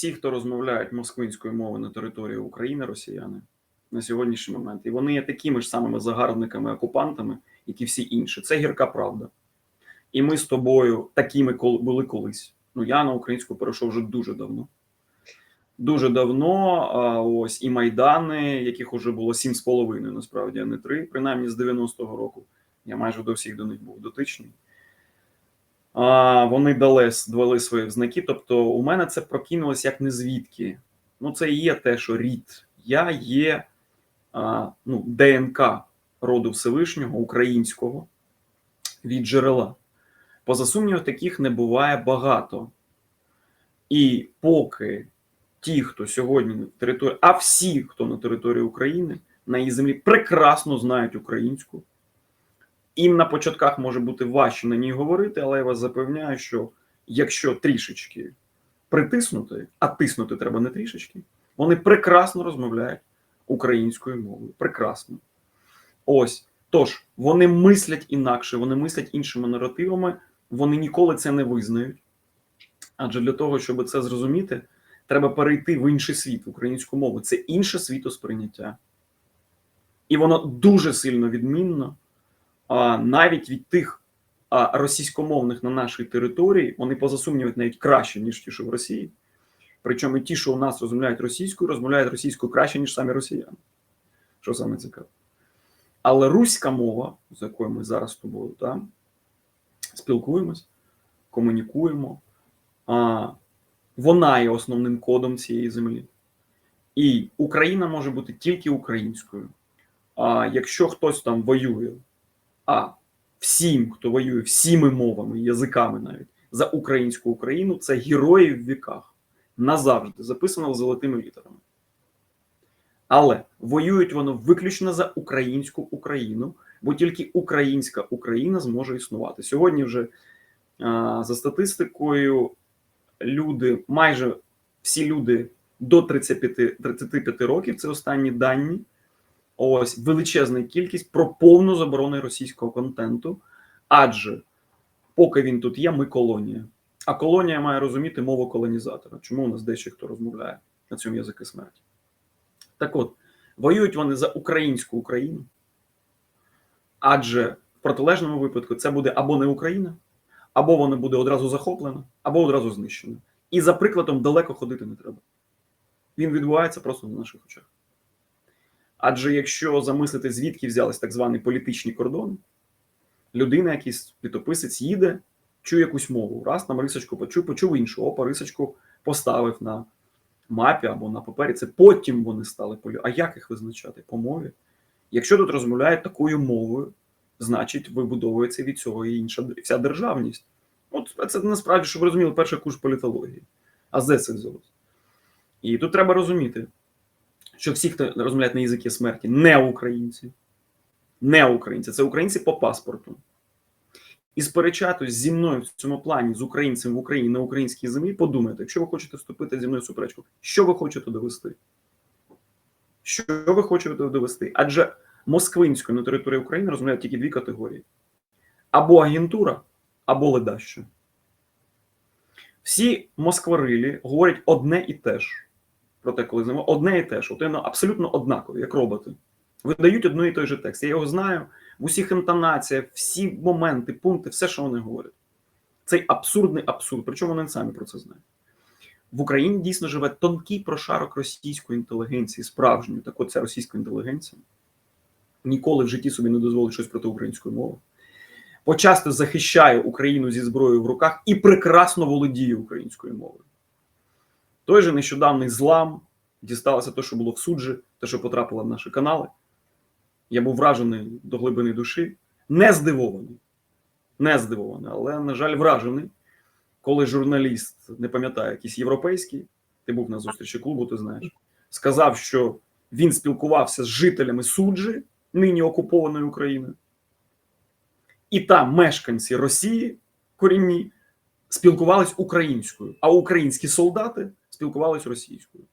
всі, хто розмовляють москвинською мовою на території України, росіяни на сьогоднішній момент, і вони є такими ж самими загарбниками, окупантами, як і всі інші. Це гірка правда. І ми з тобою такими були колись. Ну я на українську перейшов вже дуже давно. Дуже давно. Ось і майдани, яких уже було сім з половиною, насправді, а не три, принаймні з 90-го року. Я майже до всіх до них був дотичний. Вони дали, дали свої знаки. Тобто, у мене це прокинулось як не звідки. Ну, це і є те, що рід. Я є ну, ДНК роду Всевишнього, українського від джерела. Поза сумнівів, таких не буває багато. І поки ті, хто сьогодні на території, а всі, хто на території України, на її землі, прекрасно знають українську. Їм на початках може бути важче на ній говорити, але я вас запевняю, що якщо трішечки притиснути, а тиснути треба не трішечки, вони прекрасно розмовляють українською мовою. Прекрасно. Ось. Тож, вони мислять інакше, вони мислять іншими наративами, вони ніколи це не визнають. Адже для того, щоб це зрозуміти, треба перейти в інший світ, в українську мову. Це інше світосприйняття. І воно дуже сильно відмінно навіть від тих російськомовних на нашій території, вони поза сумнівають навіть краще, ніж ті, що в Росії. Причому ті, що у нас розмовляють російською, розмовляють російською краще, ніж самі росіяни. Що саме цікаво. Але руська мова, з якою ми зараз з тобою та, спілкуємось, комунікуємо, а, вона є основним кодом цієї землі. І Україна може бути тільки українською. А якщо хтось там воює, а всім, хто воює всіми мовами, язиками навіть за українську Україну, це герої в віках. Назавжди записано золотими літерами. Але воюють воно виключно за українську Україну, бо тільки українська Україна зможе існувати. Сьогодні вже за статистикою люди, майже всі люди до 35, 35 років, це останні дані. Ось величезна кількість про повну заборону російського контенту. Адже поки він тут є, ми колонія. А колонія має розуміти мову колонізатора. Чому у нас дещо хто розмовляє на цьому язики смерті? Так от, воюють вони за українську Україну, адже в протилежному випадку це буде або не Україна, або вона буде одразу захоплена, або одразу знищена. І за прикладом далеко ходити не треба. Він відбувається просто на наших очах. Адже якщо замислити, звідки взялись так звані політичні кордони, людина, якийсь літописець, їде, чує якусь мову. Раз там рисочку почув, почув іншу, опа, рисочку поставив на мапі або на папері. Це потім вони стали полі. А як їх визначати? По мові? Якщо тут розмовляють такою мовою, значить вибудовується від цього і інша вся державність. От це насправді, щоб ви розуміли, перший курс політології. А де це взялось? І тут треба розуміти, що всі, хто розмовляють на язикі смерті, не українці, не українці, це українці по паспорту. І сперечатись зі мною в цьому плані з українцем в Україні на українській землі, подумайте, якщо ви хочете вступити зі мною в суперечку, що ви хочете довести? Що ви хочете довести? Адже москвинською на території України розмовляють тільки дві категорії: або агентура, або ледащо. Всі москварилі говорять одне і те ж. Про те, коли з одне і те ж, от абсолютно однакові, як роботи. Видають одну і той же текст. Я його знаю в усіх інтонаціях, всі моменти, пункти, все, що вони говорять. Цей абсурдний абсурд. Причому вони самі про це знають. В Україні дійсно живе тонкий прошарок російської інтелігенції, справжньої. Так от ця російська інтелігенція ніколи в житті собі не дозволить щось проти української мови. Почасто захищає Україну зі зброєю в руках і прекрасно володіє українською мовою. Той же нещодавний злам дісталося те, що було в суджі, те, що потрапило в наші канали. Я був вражений до глибини душі, не здивований. Не здивований, але, на жаль, вражений, коли журналіст, не пам'ятаю, якийсь європейський, ти був на зустрічі клубу, ти знаєш, сказав, що він спілкувався з жителями суджі, нині окупованої України. І там мешканці Росії корінні спілкувались українською, а українські солдати спілкувались російською.